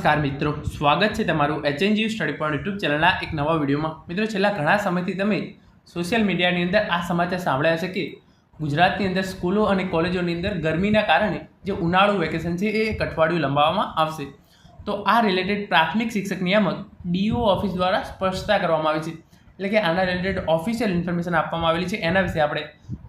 નમસ્કાર મિત્રો. સ્વાગત છે તમારું એચએનજી સ્ટડી પોઈન્ટ યુટ્યુબ ચેનલના એક નવા વિડીયોમાં. મિત્રો, છેલ્લા ઘણા સમયથી તમે સોશિયલ મીડિયાની અંદર આ સમાચાર સાંભળ્યા છે કે ગુજરાતની અંદર સ્કૂલો અને કોલેજોની અંદર ગરમીના કારણે જે ઉનાળુ વેકેશન છે એ એક અઠવાડિયું લંબાવવામાં આવશે. તો આ રિલેટેડ પ્રાથમિક શિક્ષક નિયામક ડીઓ ઓફિસ દ્વારા સ્પષ્ટતા કરવામાં આવી છે. એટલે કે આના રિલેટેડ ઓફિશિયલ ઇન્ફોર્મેશન આપવામાં આવેલી છે. એના વિશે આપણે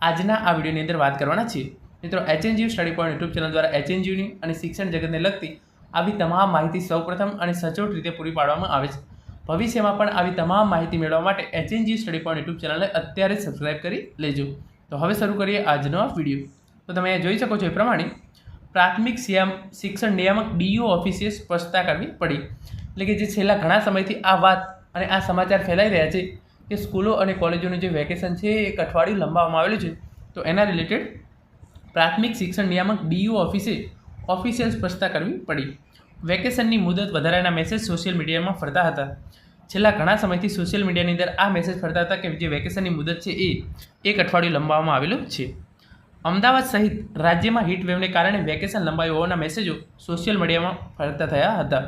આજના આ વિડીયોની અંદર વાત કરવાના છીએ. મિત્રો HNGU study point YouTube channel દ્વારા એચએનજીયુની અને શિક્ષણ જગતને લગતી આવી તમામ માહિતી સૌપ્રથમ અને સચોટ રીતે પૂરી પાડવામાં આવે છે. ભવિષ્યમાં પણ આવી તમામ માહિતી મેળવવા માટે એચએનજી સ્ટડી પોઈન્ટ યુટ્યુબ ચેનલને અત્યારે સબસ્ક્રાઇબ કરી લેજો. તો હવે શરૂ કરીએ આજનો વીડિયો તો તમે જોઈ શકો છો એ પ્રમાણે પ્રાથમિક સિયામ શિક્ષણ નિયામક ડીઓ ઓફિસે સ્પષ્ટતા કરવી પડી. એટલે કે જે છેલ્લા ઘણા સમયથી આ વાત અને આ સમાચાર ફેલાઈ રહ્યા છે કે સ્કૂલો અને કોલેજોનું જે વેકેશન છે એ અઠવાડિયું લંબાવવામાં આવેલું છે. તો એના રિલેટેડ પ્રાથમિક શિક્ષણ નિયામક ડીયુ ઓફિસે ઓફિશિયલ સ્પષ્ટતા કરવી પડી. વેકેશનની મુદત વધારાના મેસેજ સોશિયલ મીડિયામાં ફરતા હતા. છેલ્લા ઘણા સમયથી સોશિયલ મીડિયાની અંદર આ મેસેજ ફરતા હતા કે જે વેકેશનની મુદત છે એ એક અઠવાડિયું લંબાવવામાં આવેલું છે. અમદાવાદ સહિત રાજ્યમાં હીટવેવને કારણે વેકેશન લંબાયું હોવાના મેસેજો સોશિયલ મીડિયામાં ફરતા થયા હતા.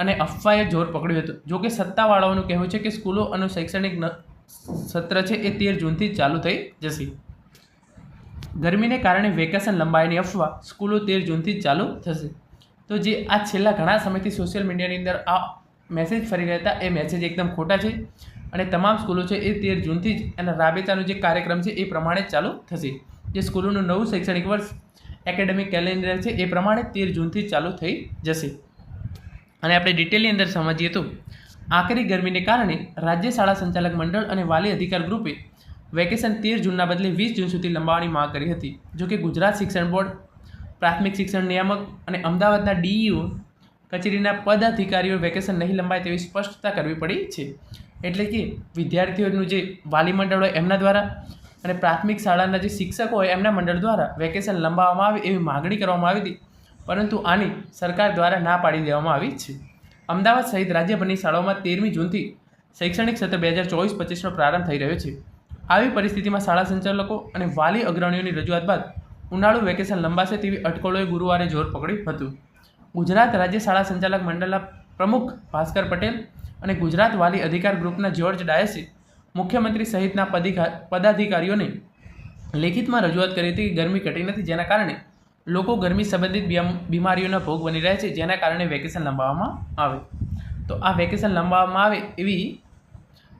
અને અફવાએ જોર પકડ્યું હતું. જોકે સત્તાવાળાઓનું કહેવું છે કે સ્કૂલો અને શૈક્ષણિક સત્ર છે એ તેર જૂનથી ચાલુ થઈ જશે. ગરમીને કારણે વેકેશન લંબાઈની અફવા, સ્કૂલો તેર જૂનથી ચાલુ થશે. તો જે આ છેલ્લા ઘણા સમયથી સોશિયલ મીડિયાની અંદર આ મેસેજ ફરી રહ્યા હતા, એ મેસેજ એકદમ ખોટા છે અને તમામ સ્કૂલો છે એ તેર જૂનથી જ એના રાબેતાનો જે કાર્યક્રમ છે એ પ્રમાણે ચાલુ થશે. જે સ્કૂલોનું નવું શૈક્ષણિક વર્ષ, એકેડેમિક કેલેન્ડર છે એ પ્રમાણે તેર જૂનથી ચાલુ થઈ જશે. અને આપણે ડિટેલની અંદર સમજીએ તો, આકરી ગરમીને કારણે રાજ્ય શાળા સંચાલક મંડળ અને વાલી અધિકાર ગ્રુપે વેકેશન તેર જૂનના બદલે વીસ જૂન સુધી લંબાવવાની માંગ કરી હતી, જો કે ગુજરાત શિક્ષણ બોર્ડ, પ્રાથમિક શિક્ષણ નિયામક અને અમદાવાદના ડીઈઓ કચેરીના પદાધિકારીઓ વેકેશન નહીં લંબાય તેવી સ્પષ્ટતા કરવી પડી છે. એટલે કે વિદ્યાર્થીઓનું જે વાલી મંડળ હોય એમના દ્વારા અને પ્રાથમિક શાળાના જે શિક્ષકો હોય એમના મંડળ દ્વારા વેકેશન લંબાવવામાં આવે એવી માગણી કરવામાં આવી હતી, પરંતુ આની સરકાર દ્વારા ના પાડી દેવામાં આવી છે. અમદાવાદ સહિત રાજ્યભરની શાળાઓમાં તેરમી જૂનથી શૈક્ષણિક સત્ર બે હજાર ચોવીસ પચીસનો પ્રારંભ થઈ રહ્યો છે. આવી પરિસ્થિતિમાં શાળા સંચાલકો અને વાલી અગ્રણીઓની રજૂઆત બાદ ઉનાળુ વેકેશન લંબાશે તેવી અટકળોએ ગુરુવારે જોર પકડ્યું હતું. ગુજરાત રાજ્ય શાળા સંચાલક મંડળના પ્રમુખ ભાસ્કર પટેલ અને ગુજરાત વાલી અધિકાર ગ્રુપના જ્યોર્જ ડાયસે મુખ્યમંત્રી સહિતના પદાધિકારીઓને લેખિતમાં રજૂઆત કરી હતી કે ગરમી ઘટી નથી, જેના કારણે લોકો ગરમી સંબંધિત બીમ- બીમારીઓના ભોગ બની રહ્યા છે, જેના કારણે વેકેશન લંબાવવામાં આવે. તો આ વેકેશન લંબાવવામાં આવે એવી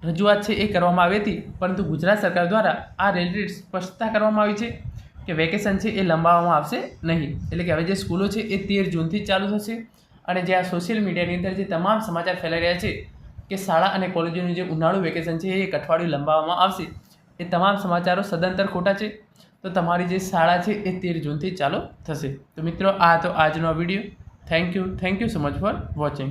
રજૂઆત છે એ કરવામાં આવી હતી, પરંતુ ગુજરાત સરકાર દ્વારા આ રિલેટેડ સ્પષ્ટતા કરવામાં આવી છે કે વેકેશન છે એ લંબાવવામાં આવશે નહીં. એટલે કે હવે જે સ્કૂલો છે એ તેર જૂનથી ચાલુ થશે અને જે આ સોશિયલ મીડિયાની અંદર જે તમામ સમાચાર ફેલાઈ રહ્યા છે કે શાળા અને કોલેજોનું જે ઉનાળુ વેકેશન છે એ એક અઠવાડિયું લંબાવવામાં આવશે, એ તમામ સમાચારો સદંતર ખોટા છે, તો તમારી જે શાળા છે એ તેર જૂનથી ચાલુ થશે. તો મિત્રો, આ હતો આજનો video. Thank you thank you so much for watching